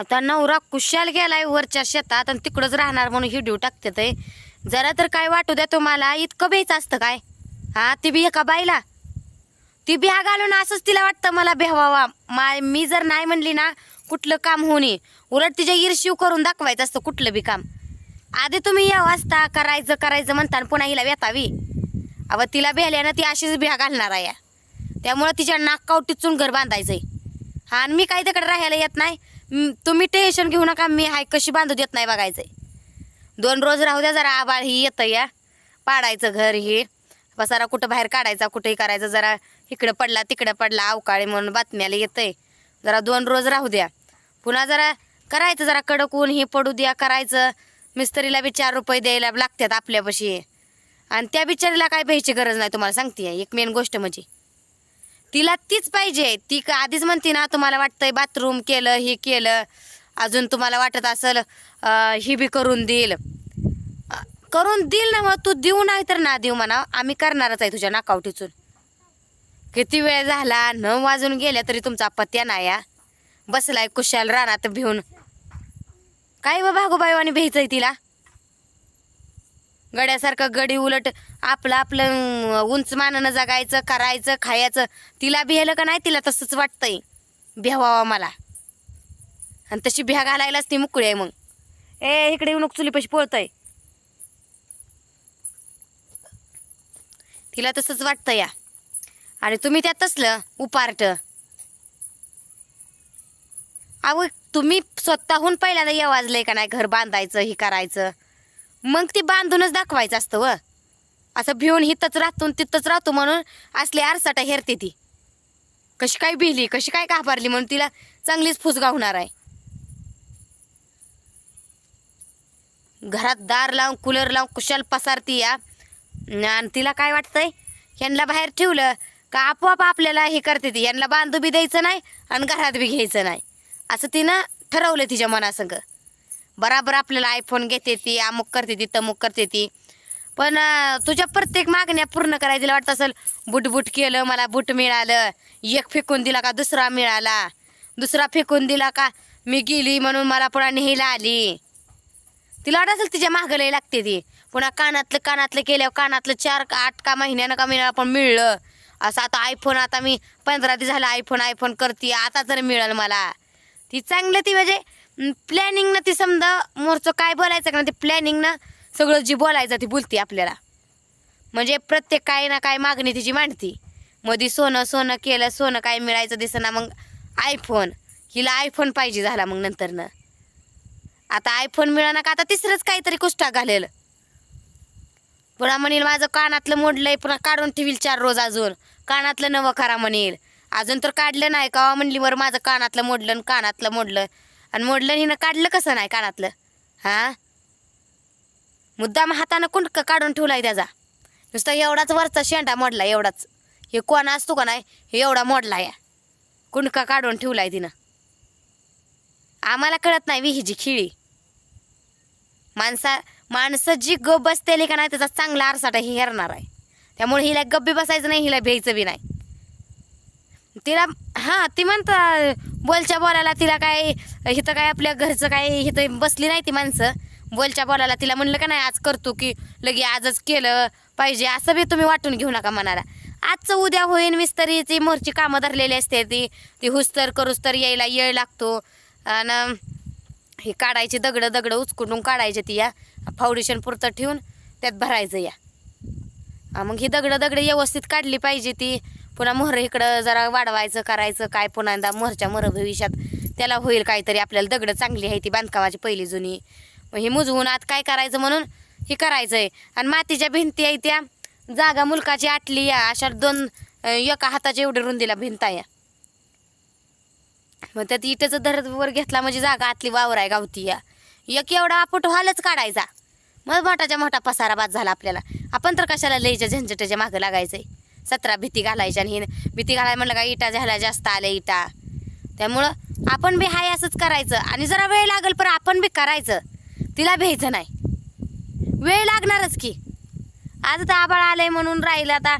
आता नवरा कुशाल गेलाय वरच्या शेतात आणि तिकडंच राहणार म्हणून हिडिओ टाकते ते. जरा तर काय वाटू द्या तुम्हाला इतकं बेच असतं काय? हा ती बी एका बाईला. ती बिहा घालून असंच तिला वाटतं मला बेहवावा मा मी जर नाही म्हणली ना कुठलं काम होणे उलट तिच्या ईर्ष्यू करून दाखवायचं असतं कुठलं बी काम. आधी तुम्ही या वाजता करायचं करायचं म्हणता पुन्हा हिला वेतावी अव तिला बेहल्यानं ती अशीच बिहा घालणार आहे त्यामुळं तिच्या नाकाव टिचून घर बांधायचंय. हा आणि मी काही तिकडे राहायला येत नाही? तुम्ही टेन्शन घेऊ नका मी हाय कशी बांधू देत नाही बघायचंय. दोन रोज राहू द्या जरा आबाळ ही येतं या. पाडायचं घर हे. पसारा कुठं बाहेर काढायचा कुठेही करायचं जरा इकडं पडला तिकडं पडला अवकाळी म्हणून बातम्याला येतंय. जरा दोन रोज राहू द्या. पुन्हा जरा करायचं जरा कडक ऊन हे पडू द्या करायचं. मिस्त्रीला बी चार रुपये द्यायला लागतात आपल्यापाशी. आणि त्या बिचारीला काय भ्यायची गरज नाही तुम्हाला सांगते. एक मेन गोष्ट म्हणजे. तिला तीच पाहिजे. ती का आधीच म्हणते ना तुम्हाला वाटतंय बाथरूम केलं हे केलं. अजून तुम्हाला वाटत असेल ही बी करून देईल. करून देईल ना मग तू देऊ नाही तर ना देऊ म्हणा. आम्ही करणारच आहे तुझ्या नाकावटीचून किती वेळ झाला नऊ वाजून गेल्या तरी तुमचा पत्या नाही या बसलाय कुशाल रानात भिवून काय बाबा आणि भ्यायचंय तिला? गड्यासारखं गडी उलट आपलं आपलं उंच मानानं जगायचं करायचं खायचं. तिला बिहायला का नाही तिला तसंच वाटतंय. भ्यावा मला. आणि तशी भ्या घालायलाच ती मुकळी आहे मग. ए इकडे येऊन चुलीपाशी पळतय. तिला तसंच वाटतं या. आणि तुम्ही त्यात तसलं उपार्ट. अहो तुम्ही स्वतःहून पहिल्यांदा या वाजलंय का नाही घर बांधायचं हे करायचं? मग ती बांधूनच दाखवायचं असतं व. असं भिवून हिथंच राहतो आणि तिथंच राहतो म्हणून असले आरसाटा हेरते ती. कशी काय भिली कशी काय घाबरली म्हणून तिला चांगलीच फुसगा होणार आहे. घरात दार लावून कूलर लावून कुशाल पसारती या. आणि तिला काय वाटतंय? यांना बाहेर ठेवलं का आपोआप आपल्याला हे करते ती? यांना बांधू बी द्यायचं नाही आणि घरात बी घ्यायचं नाही. असं तिनं ठरवलं तिच्या मनासंग. बराबर आपल्याला आयफोन घेते ती अमुक करते ती तमुक करते ती. पण तुझ्या प्रत्येक मागण्या पूर्ण करायला तिला वाटत असेल बुट बुट केलं मला बुट मिळालं एक फेकून दिला का दुसरा मिळाला? दुसरा फेकून दिला का? मी गेली म्हणून मला पुन्हा नेहला आली. तिला वाटत असेल तिच्या मागं लागते ती. पुन्हा कानातलं कानातलं केल्यावर कानातलं चार का आठ का महिन्यानं का मिळालं पण मिळलं. असं आता आयफोन आता मी पंधरा दिवस झालं आयफोन आयफोन करते आता तर मिळेल मला. ती चांगलं ती म्हणजे प्लॅनिंगनं ती समजा मोरचं काय बोलायचं का ना ते प्लॅनिंगनं सगळं जी बोलायचं ती बोलते आपल्याला. म्हणजे प्रत्येक काय ना काय मागणी तिची मांडती. मधी सोनं सोनं केलं सोनं काय मिळायचं दिसना मग आयफोन हिला आयफोन पाहिजे झाला मग नंतरनं. आता आयफोन मिळाला का आता तिसरंच काहीतरी कुष्टा घालेल. पुन्हा म्हणेल माझं कानातलं मोडलंय पुन्हा काढून ठेवील चार रोज अजून. कानातलं नवं करा म्हणेल. अजून तर काढलं नाही का म्हणली बरं माझं कानातलं मोडलं आणि कानातलं मोडलं. आणि मोडलं हिनं काढलं कसं नाही कानातलं? हा? मुद्दाम हातानं कुंडक काढून ठेवलाय त्याचा. नुसता एवढाच वरचा शेंडा मोडला एवढाच. हे कोण असतो का नाही हे एवढा मोडला या कुंडका काढून ठेवलाय तिनं. आम्हाला कळत नाही विहीची खिळी. माणसा माणसं जी गप बसतेली का नाही त्याचा चांगला आरसाटा ही हेरणार आहे. त्यामुळे हिला गप्पी बसायचं नाही हिला भ्यायचं बी नाही. तिला हां ती म्हणतं बोलच्या बोलायला तिला काय इथं काय आपल्या घरचं काय इथं बसली नाही ती माणसं. बोलच्या बोलायला तिला म्हणलं का नाही आज करतो की लगे आजच केलं पाहिजे असं बी तुम्ही वाटून घेऊ नका मनाला आजचं उद्या होईन मिस्तरीची मोरची कामं धरलेली असते ती. ती हुस्तर करूस्तर यायला येळ लागतो. आणि हे काढायची दगडं दगडं उचकुटून काढायची ती या. फाउंडेशन पुरतं ठेवून त्यात भरायचं या. मग ही दगडं दगडं व्यवस्थित काढली पाहिजे ती. पुन्हा मोहर इकडं जरा वाढवायचं करायचं काय पुन्हा एकदा मोहरच्या मोहर भविष्यात. त्याला होईल काहीतरी आपल्याला दगडं चांगली आहे ती बांधकामाची पहिली जुनी. मग हे मुजवून आत काय करायचं म्हणून? हे करायचं आहे आणि मातीच्या भिंती आहे त्या. जागा मुलकाची आटली या. अशा दोन एका हाताच्या एवढी रुंदीला भिंत आहे मग त्यात इटेचं धरत वर घेतला म्हणजे जागा आतली वावर आहे गावती या. एक एवढा फोटो हॉलच काढायचा. मग मोठाच्या मोठा पसारा बाद झाला आपल्याला. आपण तर कशाला लईच्या झंझटाच्या मागं लागायचंय? सतरा भीती घालायच्या आणि ही भीती घालाय म्हणलं का इटा झाल्या जास्त आल्या इटा. त्यामुळं आपण बी हाय असंच करायचं. आणि जरा वेळ लागेल पण आपण बी करायचं. तिला भ्यायचं नाही. वेळ लागणारच की. आज आता आबाळ आलंय म्हणून राहिलं आता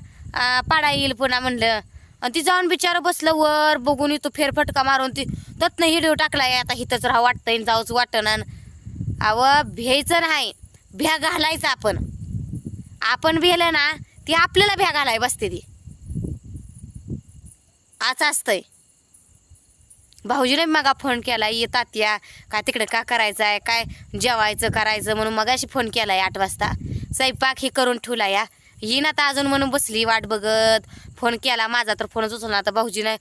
पाडा येईल पुन्हा म्हणलं. आणि ती जाऊन बिचारं बसलं वर बघून येतो फेरफटका मारून ती तत्न हिडिओ टाकलाय. आता हिथंच राहा वाटतंय जाऊच वाटणार अव भ्यायचं नाही. भ्या घालायचं आपण. आपण भेलं ना ती आपल्याला भ्या घालाय बसते ती. आज असतंय. भाऊजीने मगा फोन केला ये. तात्या काय तिकडे का करायचं आहे काय जेवायचं करायचं म्हणून मगाशी फोन केलाय आठ वाजता. स्वयंपाक हे करून ठेवला या. ही ना तर अजून म्हणून बसली वाट बघत. फोन केला माझा तर फोनच उचलला आता भाऊजीने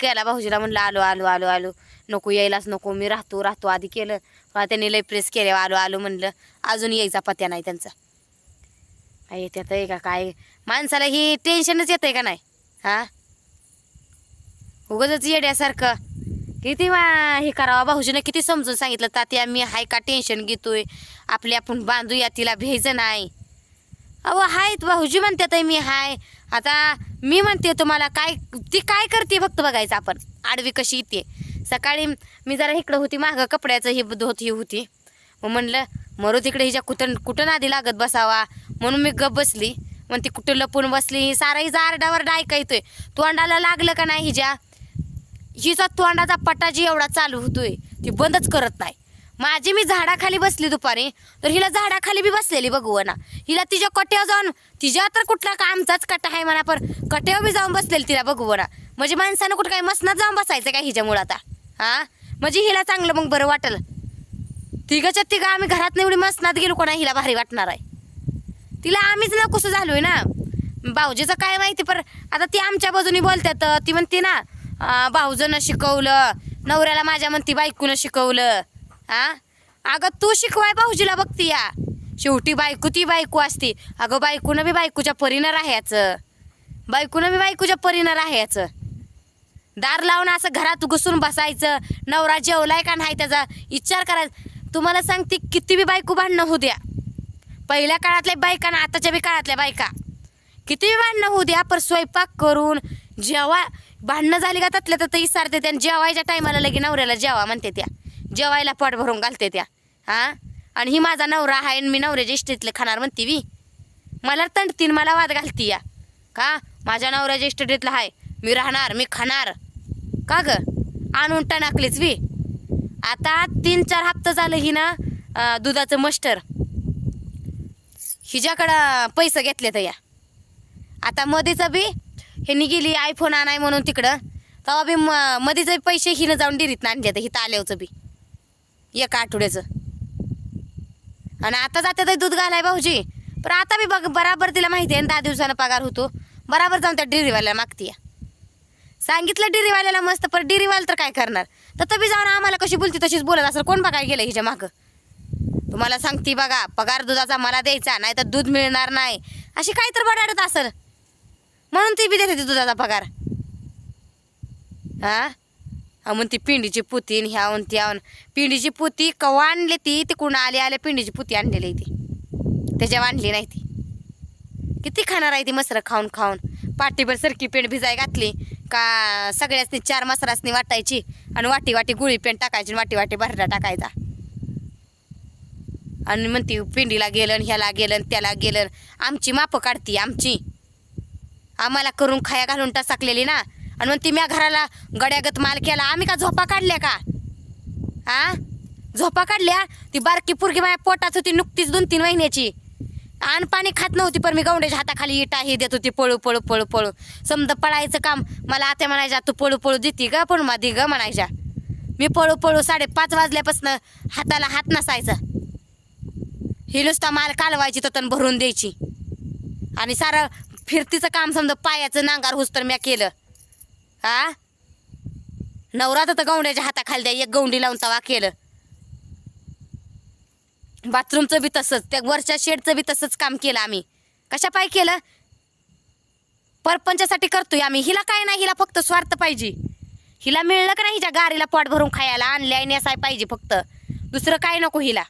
केला भाऊजीला म्हणलं आलो आलो आलो आलो. नको यायलाच नको. मी राहतो राहतो. आधी केलं. त्यांनी लय प्रेस केले. आलो आलो म्हणलं. अजून यायचा पत्या नाही त्यांचा. काय त्यात आहे का काय? माणसाला ही टेन्शनच येतंय का नाही? हा? उगच येड्यासारखं. किती वा- हे करावा भाऊजीनं किती समजून सांगितलं तात्या मी हाय का टेन्शन घेतोय? आपले आपण बांधूया तिला भ्यायचं नाही. अहो हायत भाऊजी म्हणतात मी हाय. आता मी म्हणते तुम्हाला काय ती काय करते फक्त बघायचं आपण. आडवी कशी येते. सकाळी मी जरा इकडं होती मागं कपड्याचं ही धोत ही होती. मग म्हणलं मरू तिकडे हिच्या कुठं कुठं नादी लागत बसावा? म्हणून मी गप बसली. मग ती कुठं लपून बसली? सारा हिचा आरडावरडा ऐकायतोय तोंडाला लागलं का नाही हिच्या? हिचा तोंडाचा पटाजी एवढा चालू होतोय. ती बंदच करत नाही. माझी मी झाडाखाली बसली दुपारी तर हिला झाडाखाली बी बसलेली बघू ना. हिला तिच्या कट्यावर जाऊन तिच्या तर कुठला का आमचाच कट्टा आहे म्हणा पण कट्यावर बी जाऊन बसलेली तिला बघू ना. म्हणजे माणसानं कुठं काही मसनात जाऊन बसायचं का हिच्यामुळं आता? हा? म्हणजे हिला चांगलं मग बरं वाटलं. तिघाच्या तिघं आम्ही घरात एवढी मसनात गेलो कोणा हिला भारी वाटणार आहे. तिला आम्हीच ना कसं झालोय ना? भाऊजीचं काय माहिती पर आता ती आमच्या बाजूनी बोलतात ती म्हणते ना भाऊजनं शिकवलं नवऱ्याला माझ्या म्हणती बायकूनं शिकवलं हा अगं तू शिकवाय भाऊजीला बघती या. शेवटी बायको ती बायको असती. अगं बायकोनं बी बायकोच्या परीनं राहायचं. बायकोनं बी बायकोच्या परीनं राहायचं. दार लावून असं घरात घुसून बसायचं. नवरा जेवलाय का नाही त्याचा? विचार करायचा. तुम्हाला सांगते किती बी बायको भांडणं होऊ द्या. पहिल्या काळातल्या बायका ना आताच्या बी काळातल्या बायका. किती बी भांडणं होऊ द्या पर स्वयंपाक करून जेव्हा भांडणं झाली का त्यातल्या तर इसारते त्या जेवायच्या टायमाला लगे नवऱ्याला जेवा म्हणते त्या. जेवायला पोट भरून घालते त्या. हां? आणि ही माझा नवरा आहे आणि मी नवऱ्याच्या इष्टीतले खाणार म्हणते वी मला तंडतीन मला वाद घालती या. का? माझ्या नवऱ्याच्या इष्टीतला आहे मी राहणार मी खाणार. का ग? आणून टणाकलीच वी आता तीन चार हप्ता झालं ही ना दुधाचं मस्टर. हिच्याकडं पैसे घेतले तर या. आता मधीचं बी हे गेली आयफोन आणाय म्हणून तिकडं. तेव्हा बी म मधीचं पैसे हिनं जाऊन डिरीत आणले तर हिथं आल्यावचं बी. एका आठवड्याचं. आणि आता जाते तर दूध घालाय भाऊजी. पण आता बी बघ बराबर तिला माहिती आहे ना दहा दिवसानं पगार होतो. बराबर जाऊन त्या डेअरीवाल्याला मागती या सांगितलं डेअरीवाल्याला मस्त पर डेअरीवाला तर काय करणार? तर तबी जाऊन आम्हाला कशी बोलती तशीच बोलत असेल कोण बघायला गेलं हिच्या मागं? तुम्हाला सांगती बघा पगार दुधाचा मला द्यायचा नाही तर दूध मिळणार नाही. अशी काही तर बडाडत असेल. म्हणून ती बी देते ती दुधाचा पगार. हा? मग ती पिंडीची पुती ह्यावून ती त्याहून पिंडीची पुती कवा आणली ती? तिकडून आली आल्या पिंडीची पुती आणलेली आहे ती. त्याच्यावर आणली नाही ती. किती खाणार आहे ती मसरं खाऊन खाऊन? पाठीभर सरकी पेंड भिजाय घातली. का सगळ्यासनी चार मसरासनी वाटायची आणि वाटी वाटी गुळी पेंट टाकायची आणि वाटी वाटी भरडा टाकायचा. आणि म्हणती पिंडीला गेलं ह्याला गेलं त्याला गेलं आमची मापं काढती आमची. आम्हाला करून खाया घालून टाकलेली ना. आणि म्हणती म्या घराला गड्यागत माल केला आम्ही का झोपा काढल्या का? आ? झोपा काढल्या ती बारकी पुरगी माझ्या पोटात होती नुकतीच दोन तीन महिन्याची. अन्न पाणी खात नव्हती पण मी गवंड्याच्या हाताखाली इटा ही देत होती पळू पळू पळू पळू. समजा पळायचं काम मला आत्या म्हणायच्या तू पळू पळू देती ग पण माधी ग म्हणायच्या. मी पळू पळू साडेपाच वाजल्यापासून हाताला हात नसायचा. ही नुसता माल कालवायची तन भरून द्यायची. आणि सारं फिरतीचं काम समजा पायाचं नांगार हुस तर म्या केलं. हा नवरा तर गवंड्याच्या हाताखाली द्या एक गवंडी लावून तवा केलं. बाथरूमचं बी तसंच त्या वरच्या शेडचं बी तसंच काम केलं आम्ही. कशा पाय केलं? परपंचासाठी करतोय आम्ही. हिला काय नाही हिला फक्त स्वार्थ पाहिजे. हिला मिळलं का नाही हिच्या गारीला पोट भरून खायला आणल्या नेसाय पाहिजे फक्त. दुसरं काय नको हिला.